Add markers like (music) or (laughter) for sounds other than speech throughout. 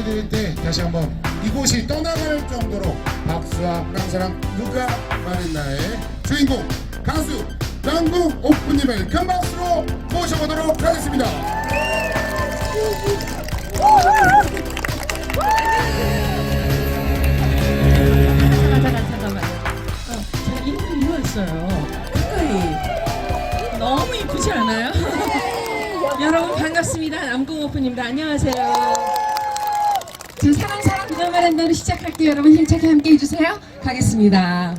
인사를 드릴 때 다시 한번 이곳이 떠나갈 정도로 박수와 깡사랑 누가 말했나의 주인공 가수 남궁 오프님을 큰 박수로 모셔보도록 하겠습니다. 어. 너무 이쁘지 않아요? 여러분 반갑습니다. 남궁 오프님들 안녕하세요. 지금 사랑 사랑 그녀 말한다로 시작할게요. 여러분 힘차게 함께 해주세요. 가겠습니다.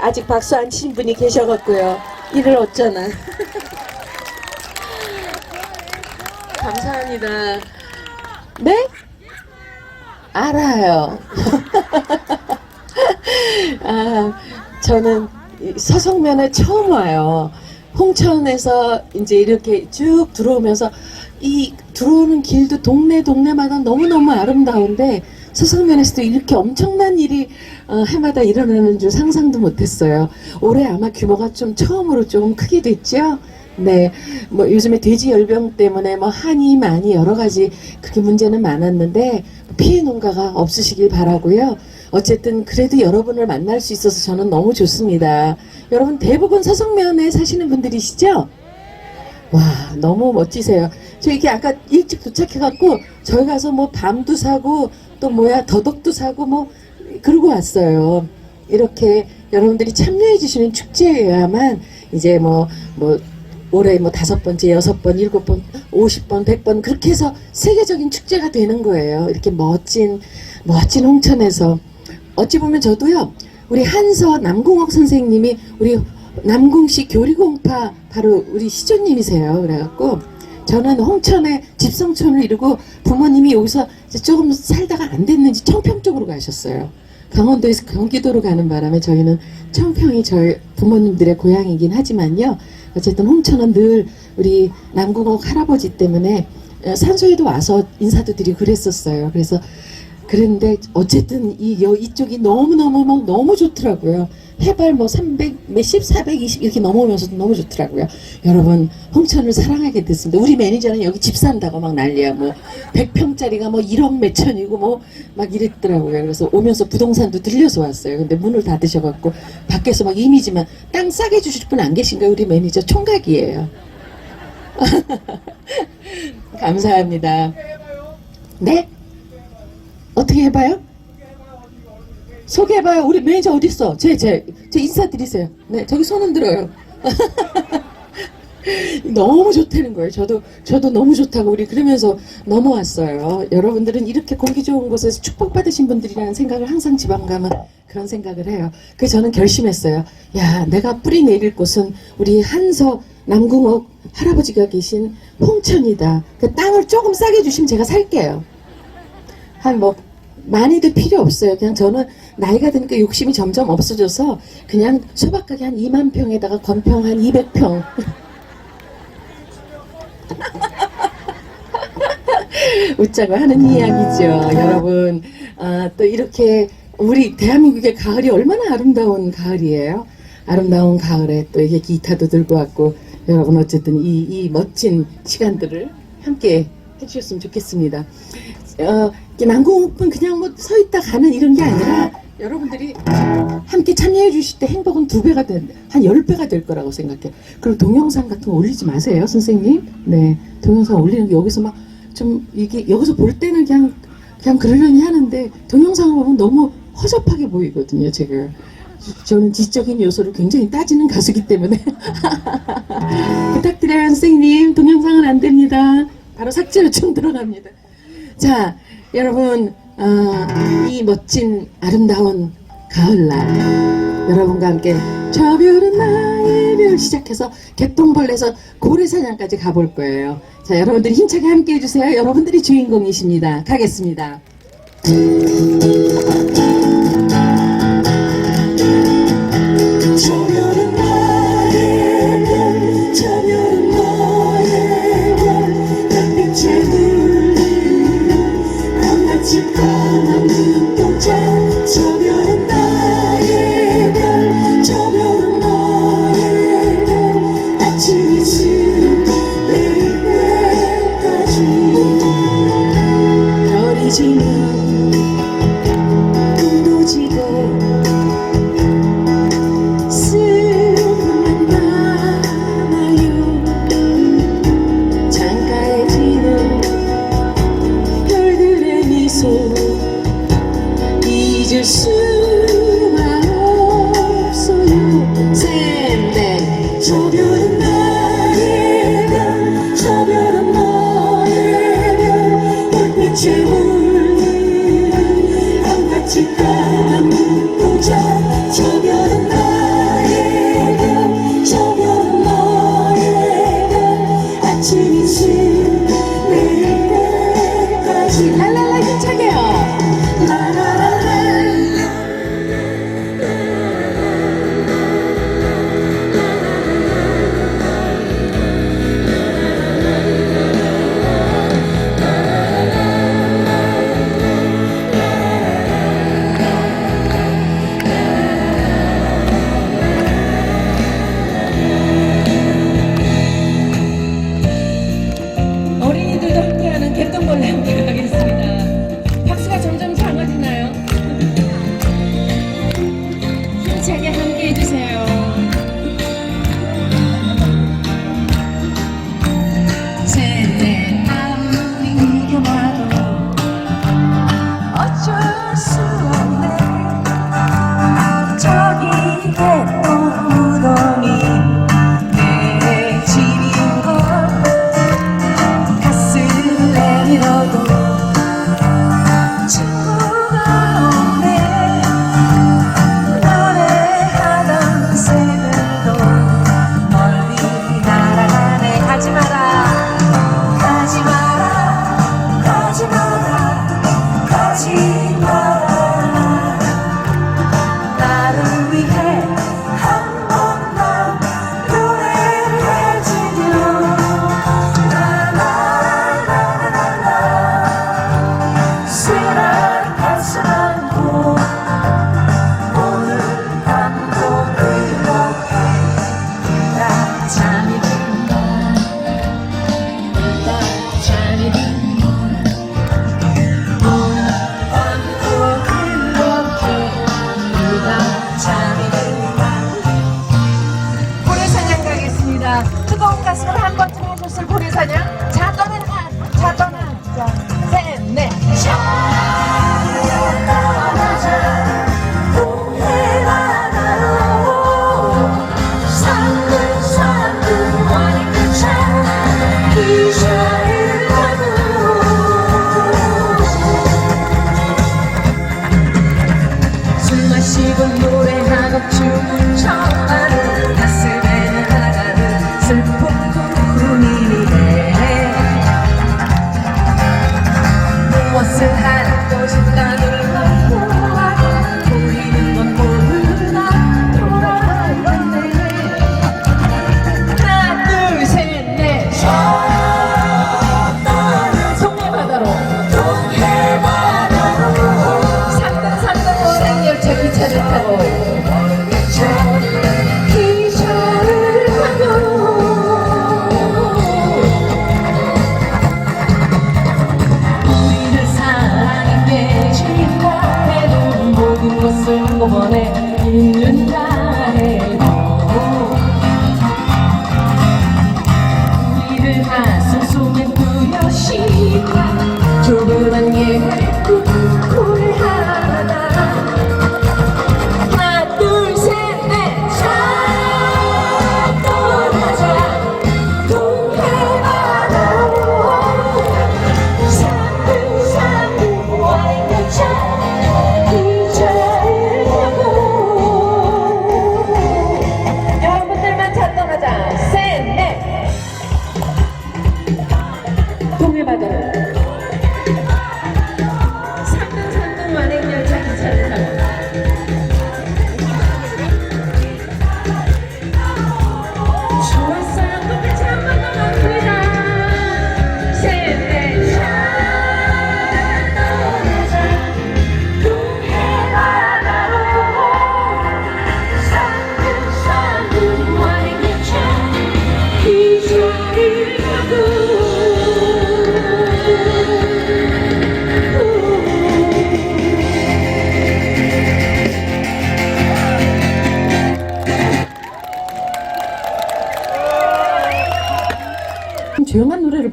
아직 박수 안 친 분이 계셔갖고요. 이를 어쩌나. (laughs) 감사합니다. 네? 알아요. (laughs) 아, 저는 이 서성면에 처음 와요. 홍천에서 이제 이렇게 쭉 들어오면서 이 들어오는 길도 동네 동네마다 너무너무 아름다운데 서성면에서도 이렇게 엄청난 일이 어, 해마다 일어나는 줄 상상도 못했어요. 올해 아마 규모가 좀 처음으로 좀 크게 됐죠. 네, 뭐 요즘에 돼지 열병 때문에 뭐 한이 많이 여러 가지 그렇게 문제는 많았는데 피해 농가가 없으시길 바라고요. 어쨌든 그래도 여러분을 만날 수 있어서 저는 너무 좋습니다. 여러분 대부분 서성면에 사시는 분들이시죠? 와 너무 멋지세요. 저 이게 아까 일찍 도착해갖고 저희 가서 뭐 밤도 사고 또 뭐야 더덕도 사고 뭐 그러고 왔어요. 이렇게 여러분들이 참여해 주시는 축제여야만 이제 뭐뭐 올해 뭐 다섯 번째, 여섯 번, 일곱 번, 오십 번, 백 번 그렇게 해서 세계적인 축제가 되는 거예요. 이렇게 멋진 멋진 홍천에서 어찌 보면 저도요. 우리 한서 남궁옥 선생님이 우리 남궁시 교리공파 바로 우리 시조님이세요. 그래갖고 저는 홍천에 집성촌을 이루고 부모님이 여기서 조금 살다가 안 됐는지 청평 쪽으로 가셨어요. 강원도에서 경기도로 가는 바람에 저희는 청평이 저희 부모님들의 고향이긴 하지만요. 어쨌든 홍천은 늘 우리 남궁옥 할아버지 때문에 어, 산소에도 와서 인사도 드리고 그랬었어요. 그래서 그런데 어쨌든 이 여, 이쪽이 너무 너무 막 너무 좋더라고요. 해발 뭐 300, 몇십, 420 이렇게 넘어오면서도 너무 좋더라고요. 여러분 홍천을 사랑하게 됐습니다. 우리 매니저는 여기 집 산다고 막 난리야. 뭐 100평짜리가 뭐 1억 몇천이고 뭐 막 이랬더라고요. 그래서 오면서 부동산도 들려서 왔어요. 근데 문을 닫으셔갖고 밖에서 막 이미지만 땅 싸게 주실 분 안 계신가요? 우리 매니저 총각이에요. (laughs) 감사합니다. 네? 어떻게 해봐요? 소개해봐요. 우리 매니저 어디 있어? 제, 제, 제 인사드리세요. 네, 저기 손 흔들어요. (laughs) 너무 좋다는 거예요. 저도, 저도 너무 좋다고 우리 그러면서 넘어왔어요. 여러분들은 이렇게 공기 좋은 곳에서 축복받으신 분들이라는 생각을 항상 지방 가면 그런 생각을 해요. 그래서 저는 결심했어요. 야, 내가 뿌리 내릴 곳은 우리 한서 남궁옥 할아버지가 계신 홍천이다. 그 땅을 조금 싸게 주시면 제가 살게요. 한뭐 많이도 필요 없어요. 그냥 저는 나이가 드니까 욕심이 점점 없어져서 그냥 소박하게 한 2만 평에다가 건평 한 200평. (laughs) 웃자고 하는 이야기죠, 여러분. 아, 또 이렇게 우리 대한민국의 가을이 얼마나 아름다운 가을이에요. 아름다운 가을에 또 이게 기타도 들고 왔고 여러분 어쨌든 이, 이 멋진 시간들을 함께 해주셨으면 좋겠습니다. 어, 난공은 그냥 뭐 서 있다 가는 이런 게 아니라 여러분들이 함께 참여해 주실 때 행복은 두 배가 된, 한 열 배가 될 거라고 생각해요. 그리고 동영상 같은 거 올리지 마세요, 선생님. 네. 동영상 올리는 게 여기서 막 좀 이게 여기서 볼 때는 그냥 그냥 그러려니 하는데 동영상을 보면 너무 허접하게 보이거든요, 제가. 저는 지적인 요소를 굉장히 따지는 가수기 때문에 (laughs) 부탁드려요 선생님 동영상은 안 됩니다 바로 삭제 요청 들어갑니다 자 여러분 어, 이 멋진 아름다운 가을날 여러분과 함께 저 별은 나의 별 시작해서 개똥벌레에서 고래사냥까지 가볼 거예요. 자 여러분들이 힘차게 함께 해주세요. 여러분들이 주인공이십니다. 가겠습니다 별 별빛 Oh.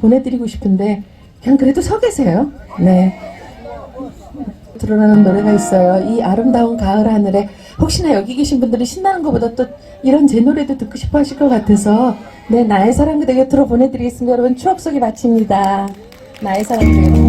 보내드리고 싶은데 그냥 그래도 서 계세요. 네. 들어가는 노래가 있어요. 이 아름다운 가을 하늘에 혹시나 여기 계신 분들이 신나는 것보다 또 이런 제 노래도 듣고 싶어 하실 것 같아서 네 나의 사랑 그대 곁으로 보내드리겠습니다. 여러분 추억 속에 마칩니다. 나의 사랑 그대 곁으로.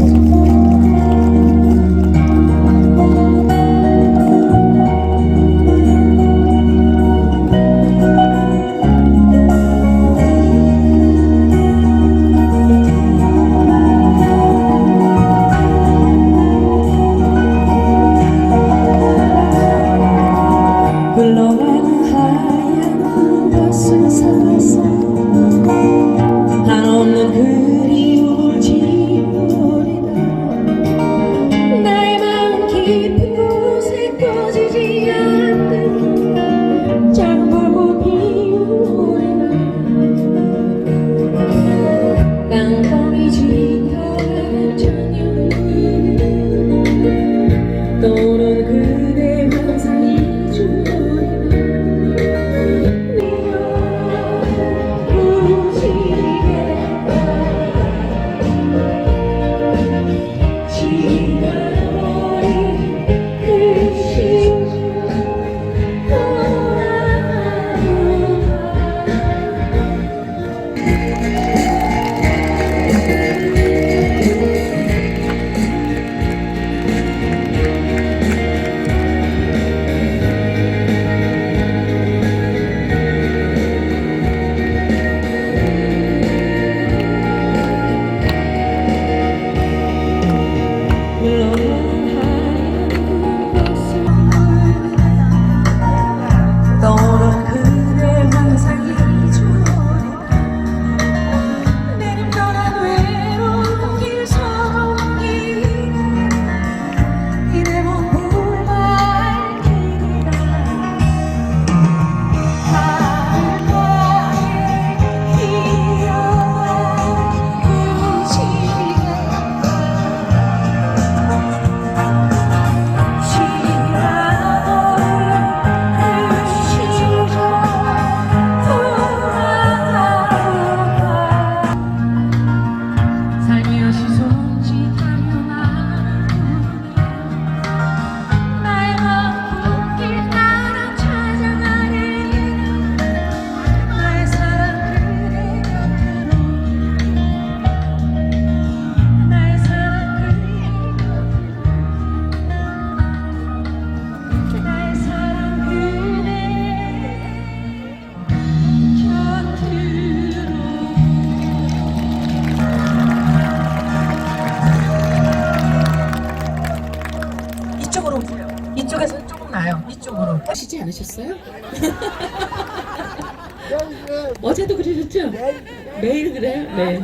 매일 그래요? 네.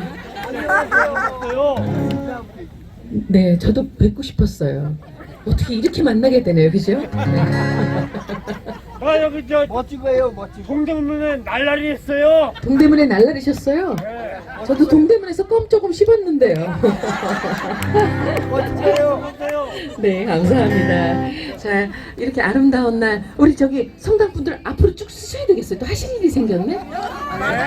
네, 저도 뵙고 싶었어요. 어떻게 이렇게 만나게 되네요, 그죠? 네. 아 여기 저 멋진 거예요 멋진 동대문에 날라리 했어요 동대문에 날라리셨어요? 저도 동대문에서 껌 조금 씹었는데요. 멋지세요 멋져요 네, 감사합니다. 자, 이렇게 아름다운 날, 우리 저기 성당 분들 앞으로 쭉 쓰셔야 되겠어요. 또 하실 일이 생겼네?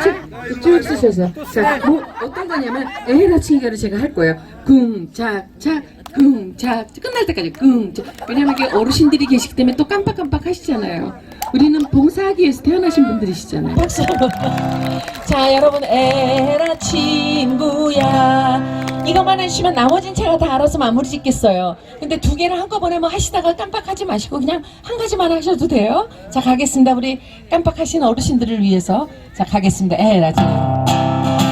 쭉, 쭉 쓰셔서. 자, 뭐, 어떤 거냐면, 에라치기가를 제가 할 거예요. 궁, 자, 자, 궁, 자, 끝날 때까지 궁, 자. 왜냐면 이게 어르신들이 계시기 때문에 또 깜빡깜빡 하시잖아요. 우리는 봉사하기 위해서 태어나신 분들이시잖아요. 박수. (laughs) 자, 여러분, 에라 친구야. 이것만 해주시면 나머진 제가 다 알아서 마무리 짓겠어요. 근데 두 개를 한꺼번에 뭐 하시다가 깜빡하지 마시고 그냥 한 가지만 하셔도 돼요. 자, 가겠습니다. 우리 깜빡하신 어르신들을 위해서. 자, 가겠습니다. 에라 친구.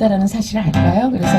소녀시대였다라는 사실을 알까요? 그래서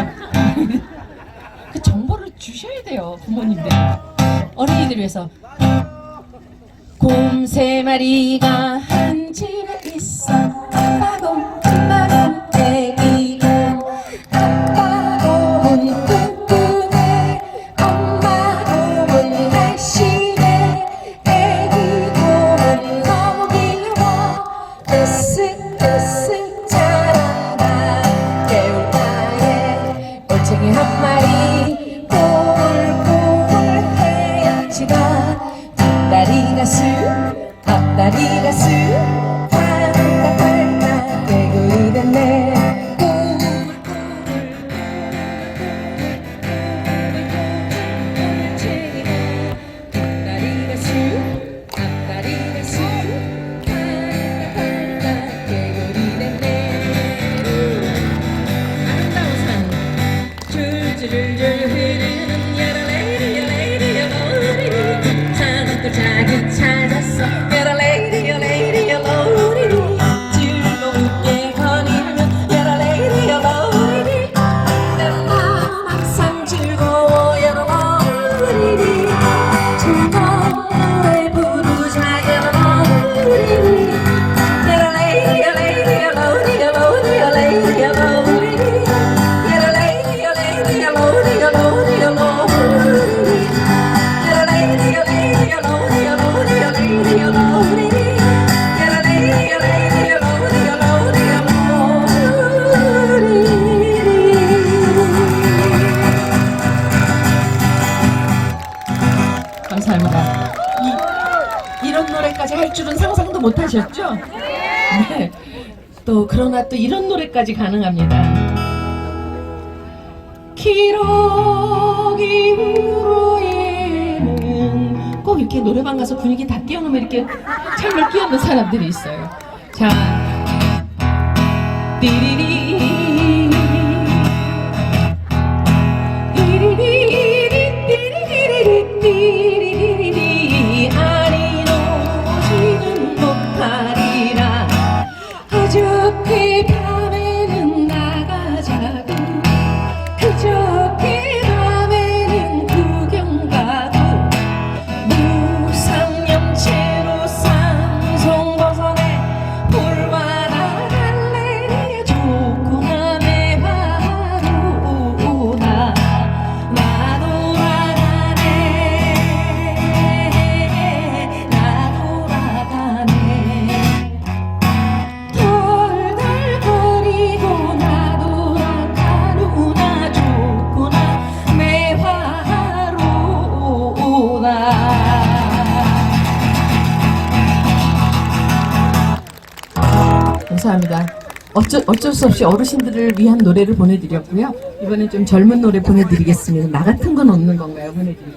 너무 잘 먹어. 이, 이런 노래까지 할 줄은 상상도 못 하셨죠? 네. 또 그러나 또 이런 노래까지 가능합니다. 기록이 위로에는 꼭 이렇게 노래방 가서 분위기 다 띄워놓으면 이렇게 창을 끼얹는 사람들이 있어요. 자, 띠리리 어쩔, 수 없이 어르신들을 위한 노래를 보내드렸고요. 이번엔 좀 젊은 노래 보내드리겠습니다. 나 같은 건 없는 건가요? 보내드릴게요.